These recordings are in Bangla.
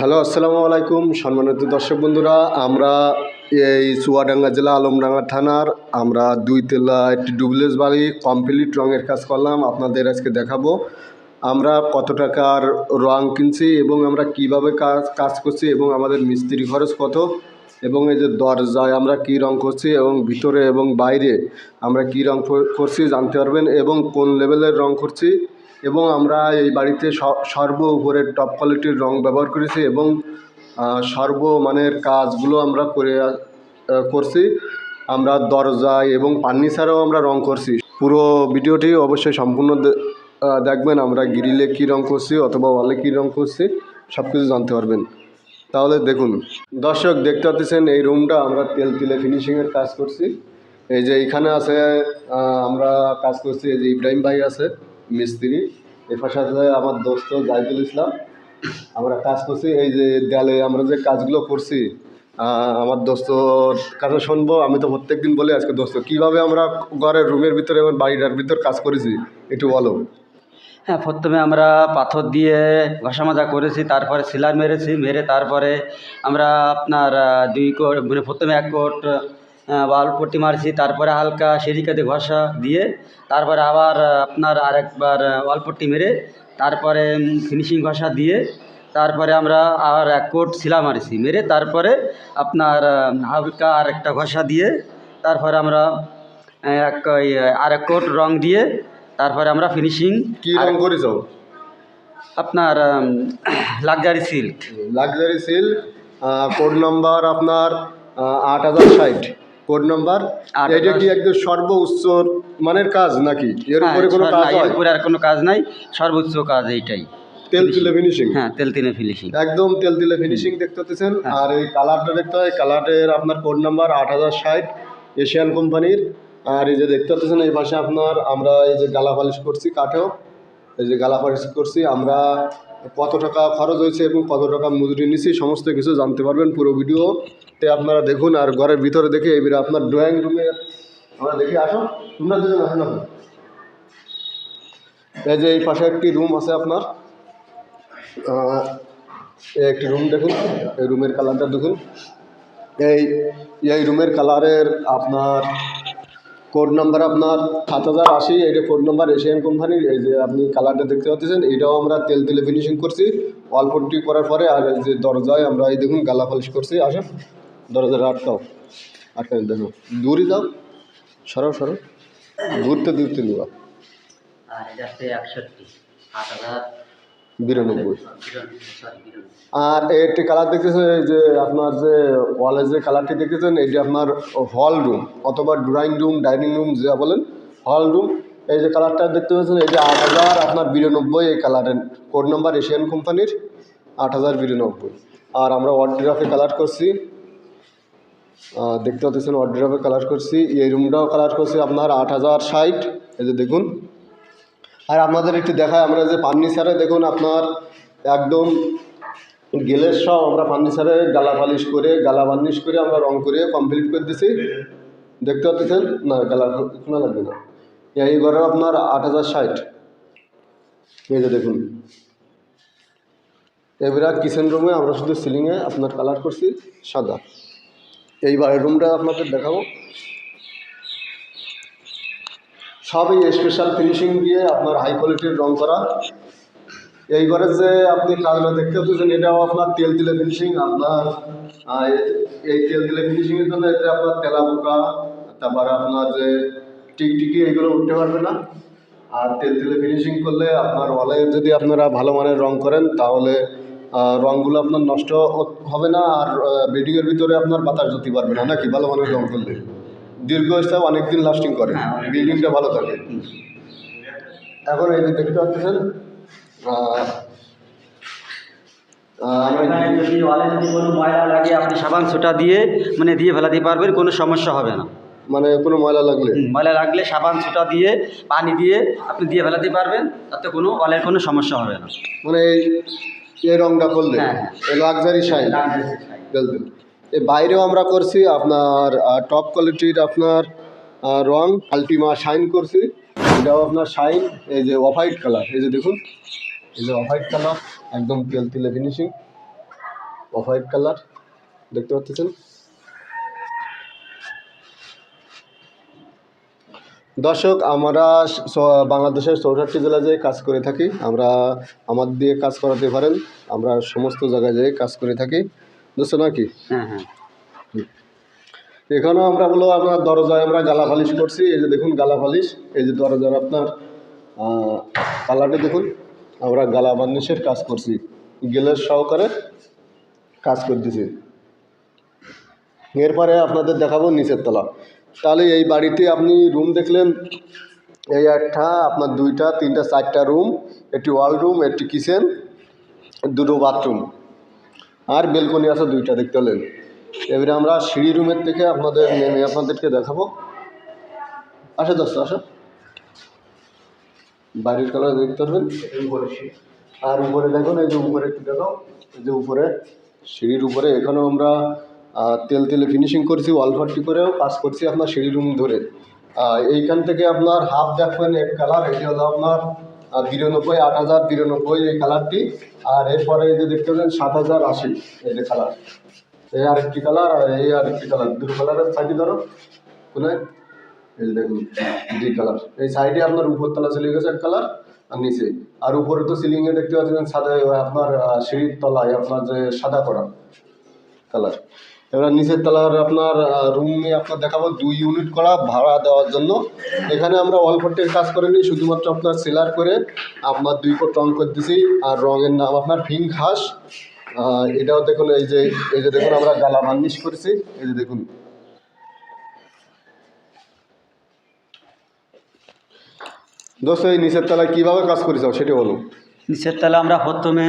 হ্যালো, আসসালামু আলাইকুম। সম্মানিত দর্শক বন্ধুরা, আমরা এই চুয়াডাঙ্গা জেলা আলমডাঙ্গা থানার, আমরা দুই তেলা একটি ডুবলেস বাড়ি, কমপ্লিট রঙের কাজ করলাম, আপনাদের আজকে দেখাবো। আমরা কত টাকার রং কিনছি এবং আমরা কীভাবে কাজ কাজ করছি এবং আমাদের মিস্ত্রি খরচ কত, এবং এই যে দরজায় আমরা কি রং করছি এবং ভিতরে এবং বাইরে আমরা কি রং করছি জানতে পারবেন, এবং কোন লেভেলের রং করছি। এবং আমরা এই বাড়িতে সর্ব উপরের টপ কোয়ালিটির রং ব্যবহার করেছি এবং সর্বমানের কাজগুলো আমরা করে করছি। আমরা দরজায় এবং ফার্নিচারেও আমরা রং করছি। পুরো ভিডিওটি অবশ্যই সম্পূর্ণ দেখবেন আমরা গ্রিলে কী রং করছি অথবা ওয়ালে কী রং করছি সব কিছু জানতে পারবেন। তাহলে দেখুন, দর্শক দেখতে পাচ্ছেন এই রুমটা আমরা তেল তুলে ফিনিশিংয়ের কাজ করছি। এই যে এখানে আছে আমরা কাজ করছি, এই যে ইব্রাহিম ভাই আছে। মিস্ত্রি। এর পাশে আমার দোস্ত জাহিদুল ইসলাম। আমরা কাজ করছি, এই যে দেয়ালে আমরা যে কাজগুলো করছি আমার দোস্তর কাছে শুনব, আমি তো প্রত্যেকদিন বলি আজকে, দোস্ত, কীভাবে আমরা ঘরের রুমের ভিতরে এবং বাড়িটার ভিতর কাজ করেছি, একটু বলো। হ্যাঁ প্রথমে আমরা পাথর দিয়ে ঘষা মাজা করেছি, তারপরে সিলার মেরেছি, মেরে তারপরে আমরা আপনার দুই কোট মানে প্রথমে এক কোট ওয়াল পট্টি মারছি তারপরে হালকা সিরিকাতে ঘষা দিয়ে তারপরে আবার আপনার আরেকবার ওয়াল পট্টি মেরে তারপরে ফিনিশিং ঘষা দিয়ে তারপরে আমরা আর এক কোট শিলা মারছি মেরে তারপরে আপনার হালকা আর একটা ঘষা দিয়ে তারপরে আমরা এক ওই, আর এক কোট রং দিয়ে তারপরে আমরা ফিনিশিং কী রং করেছ? আপনার luxury silk luxury silk code number আপনার আট হাজার ষাট। কোড নাম্বার এটা কি একদম সর্বোচ্চ মানের কাজ নাকি? এর উপরে কোনো কাজ হয় এর উপরে আর কোনো কাজ নাই সর্বোচ্চ কাজ এইটাই। তেল তুলে ফিনিশিং হ্যাঁ তেল তিনে ফিনিশিং একদম তেল দিলে ফিনিশিং দেখতে হ্যাঁ। আর এই কালারটা দেখতে হয় কালারের আপনার কোড নাম্বার আট হাজার ষাট এশিয়ান কোম্পানির আর এই যে দেখতে পাচ্ছেন এই পাশে আপনার আমরা এই যে গালা পালিশ করছি কাঠেও। এই যে গালা পালিশ করছি আমরা কত টাকা খরচ হয়েছে এবং কত টাকা মজুরি নিছি সমস্ত কিছু জানতে পারবেন পুরো ভিডিওতে আপনারা দেখুন আর ঘরের ভিতরে দেখে এবারে আপনার ড্রয়িং রুমে আমরা দেখি আসো তোমরা দুজন আসো এই যে এই পাশে একটি রুম আছে আপনার। একটি রুম দেখুন, এই রুমের কালারটা দেখুন। এই এই রুমের কালারের আপনার কোড নাম্বার আপনার সাত হাজার আশি, এটা কোড নাম্বার এশিয়ান কোম্পানির এই যে আপনি কালারটা দেখতে পাচ্ছেন, এটাও আমরা তেল তেলে ফিনিশিং করছি। অল্পটি করার পরে আর এই যে দরজায় আমরা এই দেখুন গালা পলিশ করছি আসো দরজাটা আটকাও আটকাও দেখো দূরই যাও। সরো সরো দূরতে দূরতে নেওয়া আর একষট্টি আট হাজার বিরানব্বই। সরি আর একটি কালার দেখতেছেন এই যে আপনার যে ওয়ালের যে কালারটি দেখতেছেন এটি আপনার হল রুম অথবা ড্রয়িং রুম ডাইনিং রুম যা বলেন হল রুম এই যে কালারটা দেখতে পাচ্ছেন এই যে আট হাজার আপনার বিরানব্বই এই কালারের কোড নাম্বার এশিয়ান কোম্পানির আট হাজার বিরানব্বই। আর আমরা ওয়ার্ড্রাফে কালার করছি দেখতে পাচ্ছেন ওয়ার্ড্রাফে কালার করছি এই রুমটাও কালার করছি আপনার আট হাজার ষাট এই যে দেখুন। আর আপনাদের একটু দেখায় আমরা যে ফার্নিচারে দেখুন আপনার একদম গেলের সব আমরা ফার্নিচারে গালা পালিশ করে, গালা বার্নিশ করে আমরা রং করে কমপ্লিট করে দিছি। দেখতে পাচ্ছেন? না, গালা লাগবে না। এই ঘরে আপনার আট হাজার ষাট। এই যে দেখুন। এবারে কিচেন রুমে আমরা শুধু সিলিংয়ে আপনার কালার করছি সাদা। এই রুমটা আপনাদের দেখাবো। সবই স্পেশাল ফিনিশিং দিয়ে আপনার হাই কোয়ালিটির রং করা। এই ঘরে যে আপনি কাজটা দেখতে পাচ্ছেন, এটাও আপনার তেল দিলে ফিনিশিং আপনার এই তেল দিলে ফিনিশিংয়ের জন্য এতে আপনার তেলা পোকা তারপরে আপনার যে টিকটিকি, এগুলো উঠতে পারবে না। আর তেল দিলে ফিনিশিং করলে আপনার ওয়ালে যদি আপনারা ভালো মানের রং করেন, তাহলে রংগুলো আপনার নষ্ট হবে না। আর বিল্ডিংয়ের ভিতরে আপনার বাতাস যেতে পারবে না, নাকি? ভালো মানের রং করলে। দীর্ঘস্থায় অনেক দিন লাস্টিং করে। বিল্ডিংটা ভালো থাকে। এখন এই যে দেখতে পাচ্ছেন যদি যদি কোনো ময়লা লাগে আপনি সাবান দিয়ে মানে দিয়ে ফেলাতে পারবেন কোনো সমস্যা হবে না। মানে কোনো ময়লা লাগলে? ময়লা লাগলে সাবান দিয়ে পানি দিয়ে আপনি দিয়ে ফেলাতে পারবেন তাতে কোনো ওয়ালের কোনো সমস্যা হবে না। মানে এই রংটা করলে হ্যাঁ, লাক্সারি শাইন এই বাইরেও আমরা করছি, আপনার টপ কোয়ালিটির আপনার রং আলটিমা শাইন করছি। এটাও আপনার শাইন এই যে অফ হোয়াইট কালার এই যে দেখুন, এই যে অফ হোয়াইট কালার একদম তেল তেলে ফিনিশিং অফ হোয়াইট কালার দেখতে পাচ্ছেন? দর্শক, আমরা বাংলাদেশের চৌষট্টি জেলা যেয়ে কাজ করে থাকি, আমরা আমার দিয়ে কাজ করাতে পারেন, আমরা সমস্ত জায়গায় যেয়ে কাজ করে থাকি। বুঝছ নাকি হ্যাঁ হ্যাঁ। এখানেও আমরা বলো আপনার দরজায় আমরা গালা ফালিশ করছি এই যে দেখুন গালা ফালিশ এই যে দরজার আপনার কালারটা দেখুন আমরা গালা বার্নিশের কাজ করছি গেলের সহকারে কাজ করতেছি। এরপরে আপনাদের দেখাবো নিচের তলা। তাহলে এই বাড়িতে আপনি রুম দেখলেন এই একটা আপনার দুইটা তিনটা চারটা রুম একটি ওয়াল রুম একটি কিচেন দুটো বাথরুম। আর বেলকনি আছে দুইটা, দেখতে পেলেন। এবারে আমরা সিঁড়ি রুমের থেকে আপনাদের নেমে আপনাদেরকে দেখাবো। আসো দোস্ত আসো। বাড়ির কালার দেখতে পারবেন। আর উপরে দেখুন, এই যে উপরে একটু দেখো। এই যে উপরে, সিঁড়ির উপরে। এখানেও আমরা তেল তেলে ফিনিশিং করছি ওয়াল ফার্টি করেও কাজ করছি আপনার সিঁড়ি রুম ধরে। এইখান থেকে আপনার হাফ দেখবেন এক কালার এটি হলো আপনার বিরানব্বই, আট হাজার বিরানব্বই এই কালারটি। আর এরপরে এই যে দেখতে পাবেন সাত হাজার আশি এই যে কালার। এই আরেকটি কালার আর এই আরেকটি কালার। দুটো কালারের সাইডে ধরো। কোনায়? এই যে দেখুন, দুই কালার। এই সাইডে আপনার উপরতলা চলে গেছে এক কালার আর নিচে। আর উপরে তো সিলিংয়ে দেখতে পাচ্ছেন সাদা, আপনার সিঁড়ির তলায় আপনার যে সাদা করা কালার এবার নিচের তলার আপনার রুমে আপনার দেখাবো দুই ইউনিট করা ভাড়া দেওয়ার জন্য। এখানে আমরা অল্পটের কাজ করিনি শুধুমাত্র আপনার সেলার করে আপনার দুই কোট রং করে দিছি আর রঙের নাম আপনার ফিং ঘাস এটাও দেখুন এই যে এই যে দেখুন আমরা গালা বার্নিশ করেছি এই যে দেখুন। দোস্ত এই নিচের তলায় কীভাবে কাজ করেছ সেটা বলো নিচের তলা আমরা প্রথমে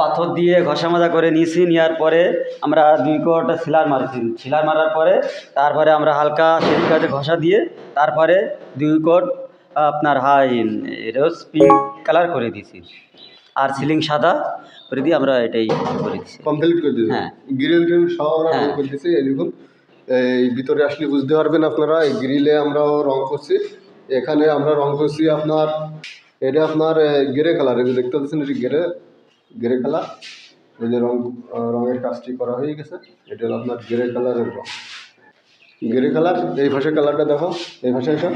পাথর দিয়ে ঘষা মাজা করে নিয়েছি নেওয়ার পরে আমরা দুই কোট সিলার মারছি সিলার মারার পরে তারপরে আমরা হালকা সেই কাজে ঘষা দিয়ে তারপরে দুই কোট আপনার হাই রোজ পিঙ্ক কালার করে দিয়েছি। আর সিলিং সাদা করে দিয়ে আমরা এটাই করে দিচ্ছি কমপ্লিট করে দিয়েছি। হ্যাঁ। গ্রিল ট্রিল সব আমরা রং হ্যাঁ। করে দিয়েছি। এই এই ভিতরে আসলে বুঝতে পারবেন আপনারা এই গ্রিলে আমরাও রং করছি। এখানে আমরা রং করছি আপনার এটা আপনার গেরে কালার দেখতে পাচ্ছেন এটি গেরে গেরে কালার এই যে রং রঙের কাজটি করা হয়ে গেছে, এটা হলো আপনার গ্রে কালারের রং। গ্রে কালার এই ভাষে কালারটা দেখো, এই ভাষায় এটা।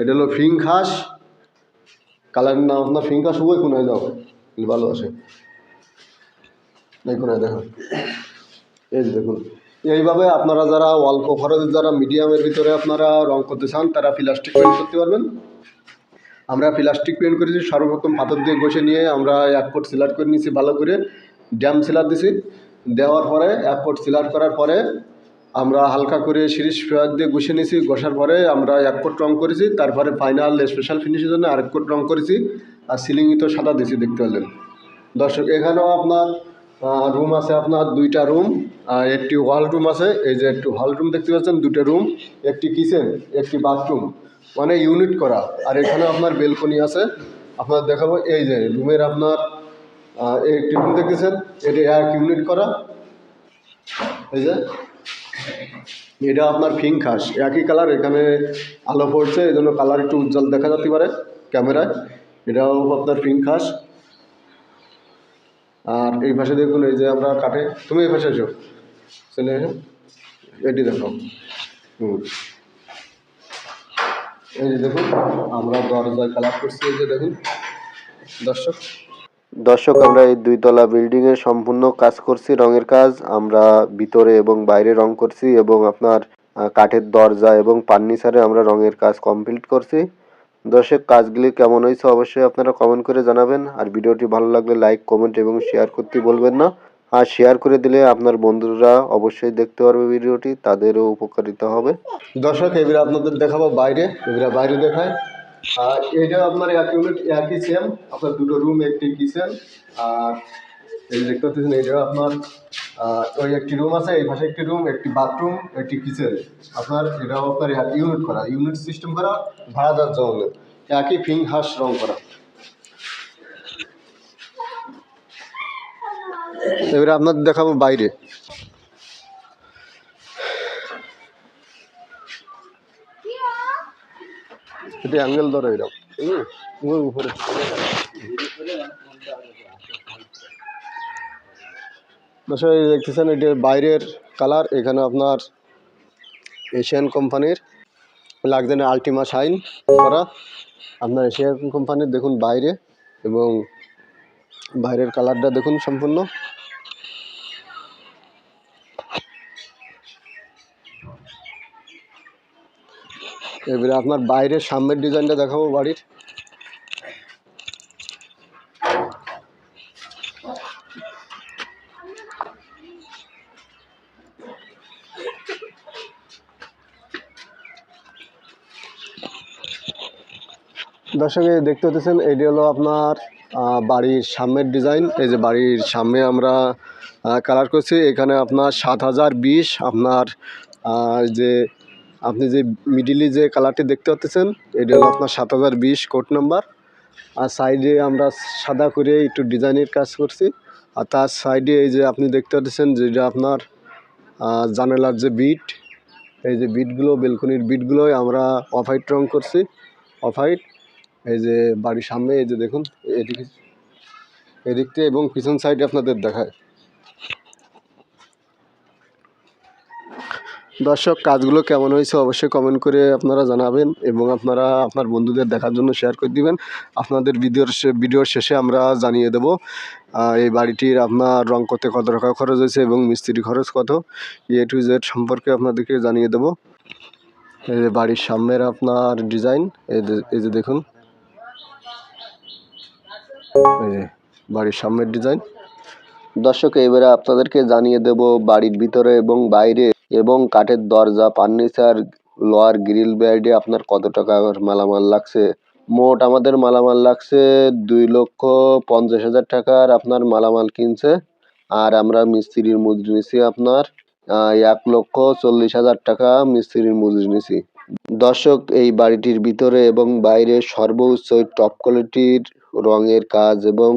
এটা হলো ফিং ঘাস কালারের নাম আপনার ফিং ঘাস ওই কোনায় যাও ভালো আছে এই দেখুন এই যে দেখুন, এইভাবে আপনারা যারা অল্প খরচে যারা মিডিয়ামের ভিতরে আপনারা রং করতে চান, তারা প্লাস্টিক করতে পারবেন। আমরা প্লাস্টিক পেন্ট করেছি, সর্বপ্রথম পাথর দিয়ে বসে নিয়ে আমরা এক ফুট সিলার করে নিয়েছি ভালো করে, ড্যাম সিলার দিছি। দেওয়ার পরে, এক ফুট সিলার করার পরে আমরা হালকা করে সিরিজ ফেয়ার দিয়ে ঘষে নিয়েছি ঘষার পরে আমরা এক কোট রং করেছি, তারপরে ফাইনাল স্পেশাল ফিনিশের জন্য আরেক কোট রং করেছি আর সিলিংই তো সাদা দিয়েছি দেখতে পারলেন দর্শক, এখানেও আপনার রুম আছে আপনার দুইটা রুম একটি হল রুম আছে, এই যে একটি হল রুম দেখতে পাচ্ছেন, দুটো রুম একটি কিচেন একটি বাথরুম মানে ইউনিট করা। আর এখানে আপনার বেলকনি আছে। আপনার দেখাবো, এই যে রুমের আপনার এই রুম দেখতেছেন, এটি এক ইউনিট করা। এই যে, এটা আপনার ফিং খাস। একই কালার এখানে আলো পড়ছে এই জন্য কালার একটু উজ্জ্বল দেখা যেতে পারে ক্যামেরায়। এটাও আপনার ফিং খাস। আর এই পাশে দেখুন, এই যে আমরা কাটে তুমি এই পাশে এসো। চলে এসো। এটি দেখো। হুম। এই যে দেখুন আমরা দরজায় কালার করছি এই যে দেখুন। দর্শক দর্শক আমরা এই দুইতলা বিল্ডিং এর সম্পূর্ণ কাজ করছি রঙের কাজ। আমরা ভিতরে এবং বাইরে রং করছি এবং আপনার কাঠের দরজা এবং ফার্নিচারে আমরা রঙের কাজ কমপ্লিট করছি। দর্শক কাজগুলি কেমন হয়েছে অবশ্যই আপনারা কমেন্ট করে জানাবেন। আর ভিডিওটি ভালো লাগলে লাইক কমেন্ট এবং শেয়ার করতে বলবেন না। আর শেয়ার করে দিলে আপনার বন্ধুরা অবশ্যই দেখতে পারবে ভিডিওটি, তাদেরও উপকারিতা হবে। দর্শক, এবারে আপনাদের দেখাবো বাইরে, এবারে বাইরে দেখায়। আর এটা আপনার এক ইউনিট একই সেম আপনার দুটো রুম একটি কিচেন আর এই দেখতে পাচ্ছেন এটা আপনার ওই একটি রুম আছে, এই পাশে একটি রুম একটি বাথরুম একটি কিচেন আপনার, এটাও আপনার ইউনিট করা ইউনিট সিস্টেম করা, ভাড়া দেওয়ার জন্য। একই ফিং হাস রং করা। এবারে আপনাদের দেখাবো বাইরে। অ্যাঙ্গেল ধরো এরকম উপরে। দেখতেছেন, এটা বাইরের কালার এখানে আপনার এশিয়ান কোম্পানির লাগছে না আলটিমা শাইন করা। আপনার এশিয়ান কোম্পানির দেখুন বাইরে এবং বাইরের কালারটা দেখুন সম্পূর্ণ। এবারে আপনার বাইরের সামনের ডিজাইনটা দেখাবো বাড়ির। দর্শক দেখতে হতেছেন এটি হলো আপনার বাড়ির সামনের ডিজাইন। এই যে বাড়ির সামনে আমরা কালার করছি। এখানে আপনার সাত হাজার বিশ, আপনার যে আপনি যে মিডিলে যে কালারটি দেখতে পাচ্ছেন এটি হলো আপনার সাত হাজার বিশ কোড নাম্বার আর সাইডে আমরা সাদা করে একটু ডিজাইনের কাজ করছি। আর তার সাইডে এই যে আপনি দেখতে পাচ্ছেন যেটা আপনার জানালার যে বিট এই যে বিটগুলো বেলকনির বিটগুলোই আমরা অফ হোয়াইট রং করছি। অফ হোয়াইট এই যে বাড়ির সামনে, এই যে দেখুন, এদিকে, এদিক থেকে এবং পিছন সাইডে আপনাদের দেখায়। দর্শক, কাজগুলো কেমন হয়েছে অবশ্যই কমেন্ট করে আপনারা জানাবেন এবং আপনারা আপনার বন্ধুদের দেখার জন্য শেয়ার করে দিবেন। আপনাদের ভিডিওর ভিডিওর শেষে আমরা জানিয়ে দেব এই বাড়িটির আপনার রং করতে কত টাকা খরচ হয়েছে এবং মিস্ত্রি খরচ কত। এ টু জেড সম্পর্কে আপনাদেরকে জানিয়ে দেব। এই যে বাড়ির সামনের আপনার ডিজাইন এই যে- দেখুন। বাড়ির সামনের ডিজাইন দর্শক এবারে আপনাদেরকে জানিয়ে দেব বাড়ির ভিতরে এবং বাইরে এবং কাঠের দরজা, ফার্নিচার লোয়ার গ্রিল বেডে আপনার কত টাকার মালামাল লাগছে? মোট আমাদের মালামাল লাগছে দুই লক্ষ পঞ্চাশ হাজার টাকার আপনার মালামাল কিনছে। আর আমরা মিস্ত্রির মজুরি নিছি আপনার এক লক্ষ চল্লিশ হাজার টাকা মিস্ত্রির মজুরি নিছি। দর্শক, এই বাড়িটির ভিতরে এবং বাইরে সর্বোচ্চ টপ কোয়ালিটির রঙের কাজ এবং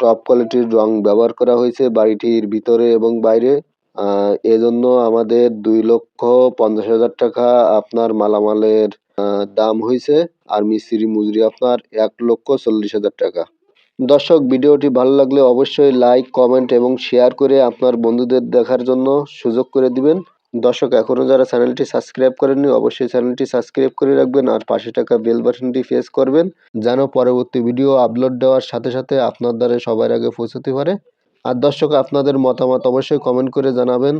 টপ কোয়ালিটির রং ব্যবহার করা হয়েছে বাড়িটির ভিতরে এবং বাইরে। আহ, এজন্য আমাদের দুই লক্ষ পঞ্চাশ হাজার টাকা আপনার মালামালের আহ, দাম হয়েছে আর মিস্ত্রি মজুরি আপনার এক লক্ষ চল্লিশ হাজার টাকা। দর্শক ভিডিওটি ভালো লাগলে অবশ্যই লাইক কমেন্ট এবং শেয়ার করে আপনার বন্ধুদের দেখার জন্য সুযোগ করে দিবেন। দর্শক এখনও যারা চ্যানেলটি সাবস্ক্রাইব করেননি অবশ্যই চ্যানেলটি সাবস্ক্রাইব করে রাখবেন আর পাশে টাকা বেল বাটনটি প্রেস করবেন যেন পরবর্তী ভিডিও আপলোড দেওয়ার সাথে সাথে আপনার দ্বারা সবার আগে পৌঁছতে পারে। আর দর্শক, আপনাদের মতামত অবশ্যই কমেন্ট করে জানাবেন।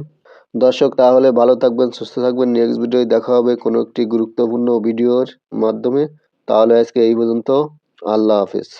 দর্শক, তাহলে ভালো থাকবেন, সুস্থ থাকবেন। নেক্সট ভিডিওয় দেখা হবে কোনো একটি গুরুত্বপূর্ণ ভিডিওর মাধ্যমে। তাহলে আজকে এই পর্যন্ত। আল্লাহ হাফিজ।